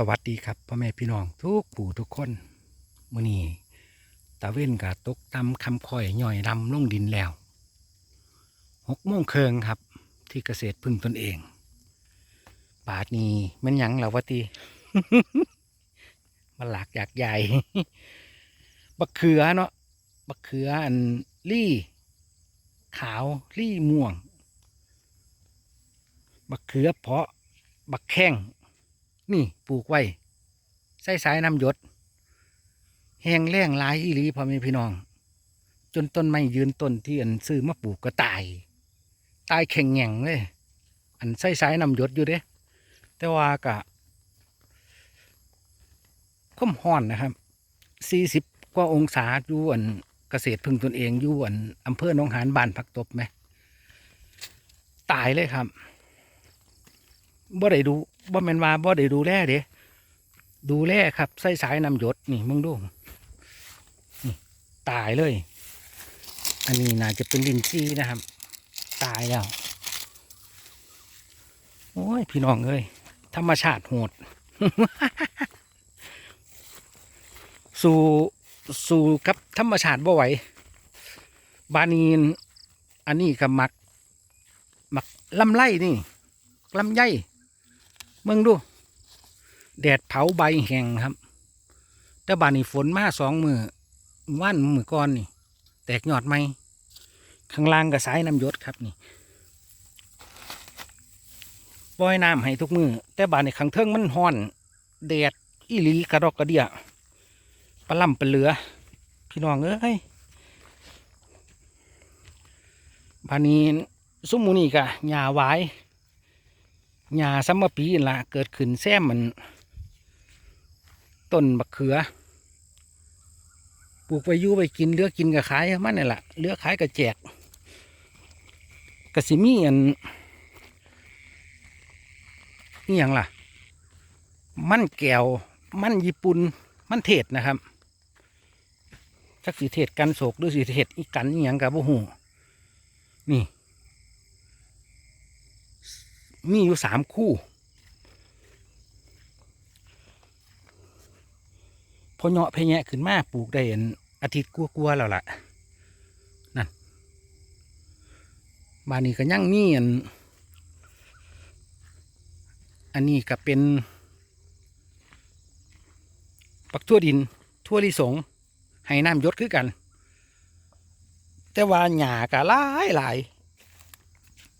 สวัสดีครับพ่อแม่พี่น้องทุกผู้ทุกคนมื้อนี้ตะเว้นกับตกตำคำคอยย่อยดำลงดินแล้วหกโมงเคิงครับ ที่เกษตรพึ่งตนเองปาดนี้มันยังเหล่าวะตีมันหลากอยากใหญ่บักเขือเนาะบักเขืออันลี่ขาวลี่ม่วงบักเขือเพาะบักแข้ง นี่ปลูกไว้ใส่สายน้ำหยด แห้งแล้งหลายอีหลีพ่อแม่พี่น้อง จนต้นไม้ยืนต้นที่อันซื้อมาปลูกก็ตาย ตายแข็งแง่งเลย อันใส่สายน้ำหยดอยู่เด้ แต่ว่ากะค่มห้อนนะครับสี่สิบกว่าองศาอยู่อันเกษตรพึ่งตนเองอยู่อันอำเภอหนองหานบ้านผักตบไหม ตายเลยครับบ่ได้ดู บ่แม่นว่าบ่ได้ดูแลเด้ดูแลครับใส่สายน้ำหยดนี่มึงดูนี่ตายเลย อันนี้น่าจะเป็นลินซีนะครับ ตายแล้ว โอ้ย พี่น้องเอ้ยธรรมชาติโหด สู่สู่กับธรรมชาติบ่ไหวบานีนอันนี้กับมัก มักลำไล่นี่ลำไย เมืองดู แดดเผาใบแห้งครับ แต่บานนี้ฝนมาสองมือว่านมือก้อนนี่ แตกยอดไหมข้างล่างก็สายน้ำยดครับนี่ปล่อยน้ำให้ทุกมือแต่บานนี้ข้างเทิงมันห้อน แดดอีหลีกระดอกกระเดียปลาล่ำปลาเหลือ พี่น้องเอ้ยบานนี้ซุ้มมูนี่กะหญ้าหวาย หญ้าซัมมะปีนั่นละเกิดขึ้นแซมมันต้นบักเขือปลูกไปยู่ไปกินเลือกกินกับขายมันนี่แหละเลือกขายกับแจกกระสิมีอันนี่ยังล่ะ มันแก้วมันญี่ปุ่นมันเทศนะครับจักสีเทศกันโศกหรือสีเทศอีกันอีหยังกับบุหูนี่ มีอยู่สามคู่พอเหาะเพแยะขึ้นมาปลูกได้อันอาทิตย์กลัวๆแล้วล่ะนั่นบ้านนี้ก็ยังมีอันอันนี้ก็เป็น ปักทั่วดินทั่วลิสงให้น้ำยศคือกัน แต่ว่าหญ้าก็หลายหลาย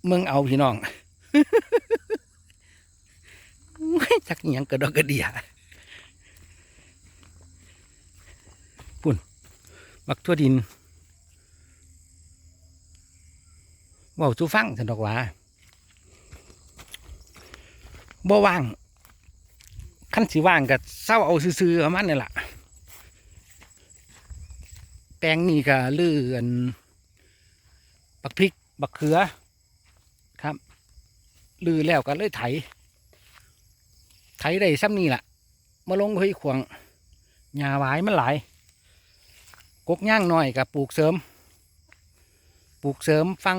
เมืองเอาพี่น้อง จักอิหยังกระดอกกระเดียปุ่นบักทั่วดินเว่าสู้ฟังสันดอกว่าบ่ว่างขั้นสิว่างกับเศร้าเอาซื้อๆเอามันนี่แหละแปลงนี่ก็ลื่อนบักพริกบักเขือ ลือแล้วก็เลยไถ ไถได้ซ้ำนี่แหละมาลงเฮ้ยขวางหญ้าหวายมันหลาย กกย่างหน่อยกับปลูกเสริม ปลูกเสริมฟัง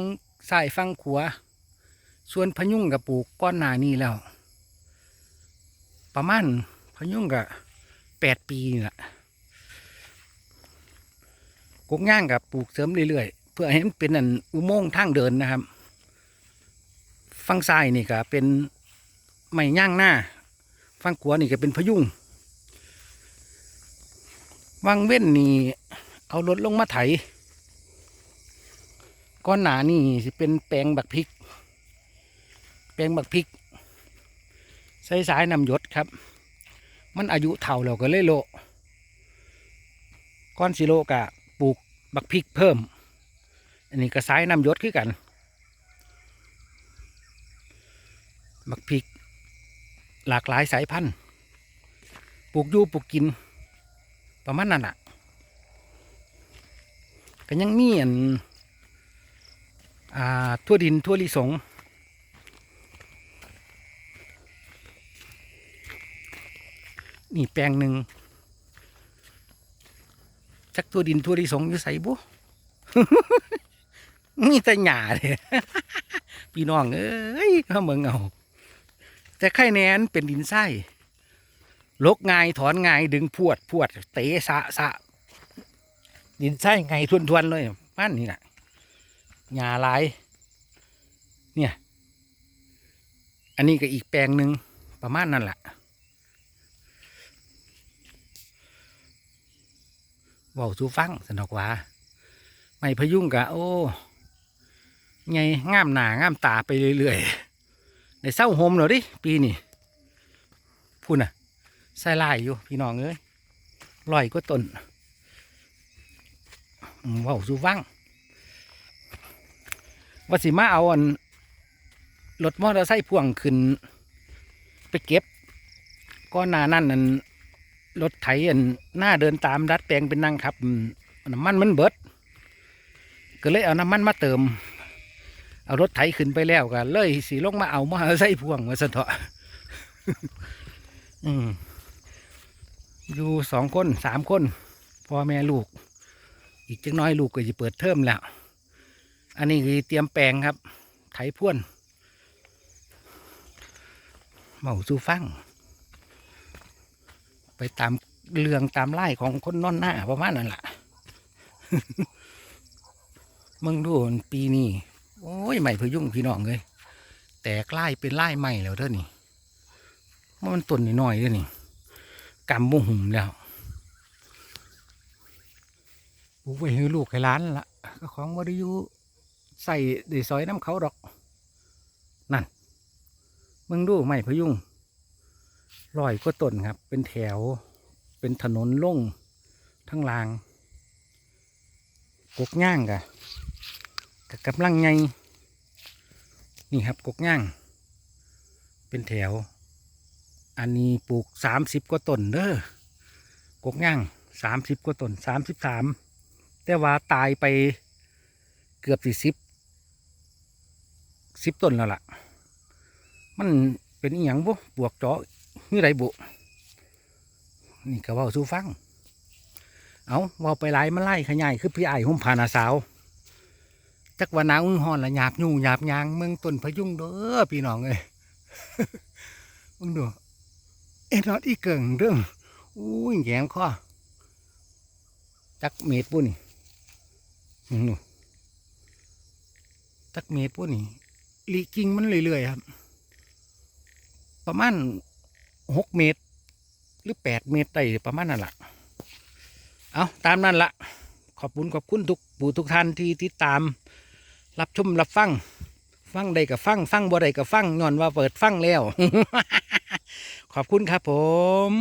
ซ้ายฟังขัว ส่วนพยุงกับปลูกก้อนหนานี่แล้ว ประมาณพยุงกับแปดปีนี่แหละกกย่างกับปลูกเสริมเรื่อยๆ เพื่อให้มันเป็นอันอุโมงค์ทางเดินนะครับ ฟังซ้ายนี่ก็เป็นไม้ย่างหน้าฟังขวานี่ก็เป็นพยุงวังเว้นนี่เอารถลงมาไถก้อนหนานี่สิเป็นแปลงบักพริก แปลงบักพริกใส่สายนำยดครับ มันอายุเท่าแล้วก็เลยโลก้อนสิโลกะปลูกบักพริกเพิ่ม อันนี้ก็สายนำหยดคือกัน บักพริก หลากหลายสายพันธุ์ปลูกยู่ปลูกกิน ประมาณนั้นแหละก็ยังมีอันอ่าทั่วดินทั่วลิสงนี่แปลงหนึ่งจักทั่วดินทั่วลิสงอยู่ใส่บุมีแต่หญ้าเลยพี่น้องเอ้ยเข้าเมืองเอา แต่ไข่แนนเป็นดินไส้ลกงายถอนงายดึงพวดพวด เตะสะสะดินใช่ไงทวนทวนๆเลยบ้านนี่น่ะหญ้าลาย เนี่ย อันนี้ก็อีกแปลงหนึ่งประมาณนั่นแหละเว้าสูฟังสนอกว่า ไม่พยุงกะโอ้ไงง่ามหนางามตาไปเรื่อยๆ ในเศร้าโฮมเหรอดิปีนี้พูดน่ะใส่ลายอยู่พี่น้องเอ้ยลอยก็ต้นอืมเว้าสู่ฟังว่าสิมาเอาอันรถมอเตอร์ไซค์พ่วงขึ้น ไปเก็บก้อนหนานั่นนั่นรถไถอันหน้าเดินตามดัดแปลงเป็นนั่งครับน้ำมันมันเบิด ก็เลยเอาน้ำมันมาเติม เอารถไถขึ้นไปแล้วก็เลยสีลงมาเอามอเตอร์ไซค์พ่วงมาสะเถาะอืมอยู่สองคนสามคนพ่อแม่ลูก อีกจักหน้อยลูกก็จะเปิดเทอมแล้ว อันนี้คือเตรียมแปลงครับ ไถพ่วนเมาสู้ฟัง ไปตามเรื่องตามไล่ของคนนอนหน้าประมาณนั้นแหละมึงดูปีนี้ โอ้ยใหม่พยุงพี่น้องเลยแตกไล่เป็นไล่ใหม่แล้วเด้อนี่มันต้นน้อยๆเด้อนี่กำบุหุ่มแล้วปลูกไว้ให้ลูกให้หล้านละก็ของวริยุใส่ได้ซอยน้ำเขาดอก นั่น มึงดูใหม่พยุงร้อยก็ต้นครับ เป็นแถว เป็นถนนลงทั้งรางกกย่างกะ กะกำลังไงนี่ครับกกย่าง เป็นแถว อันนี้ปลูกสามสิบกว่าต้นเด้อกกย่างสามสิบกว่าต้นสามสิบสามแต่ว่าตายไปเกือบสี่สิบสิบต้นแล้วล่ะ มันเป็นอหย่างบุปวกเจาะนี่ไรบุนี่ก็เว่าสู้ฟัง เอาว่าไปไล่มันไล่ขยายคือพี่ไอ้หุ่มพานาสาว จักว่าหนาวอึ้งหอนละหยาบยุ่งหยาบยางเมืองต้นพยุงเด้อพี่น้องเอ้ยมึงดูเอ็นอดอีเกิ่งเด้องอุ้ยแยงคอจักเมตรปุ่นนี่มึงดูจักเมตรปุ่นนี่ลีกิ่งมันเรื่อยๆครับ ประมาณหกเมตร หรือแปดเมตรได้ประมาณนั่นแหละเอาตามนั่นละขอบคุณขอบคุณทุกผู้ทุกท่านที่ติดตาม รับชมรับฟัง ฟังใดกับฟัง ฟังบ่ใดกับฟังย้อนว่าเปิดฟังแล้ว ขอบคุณครับผม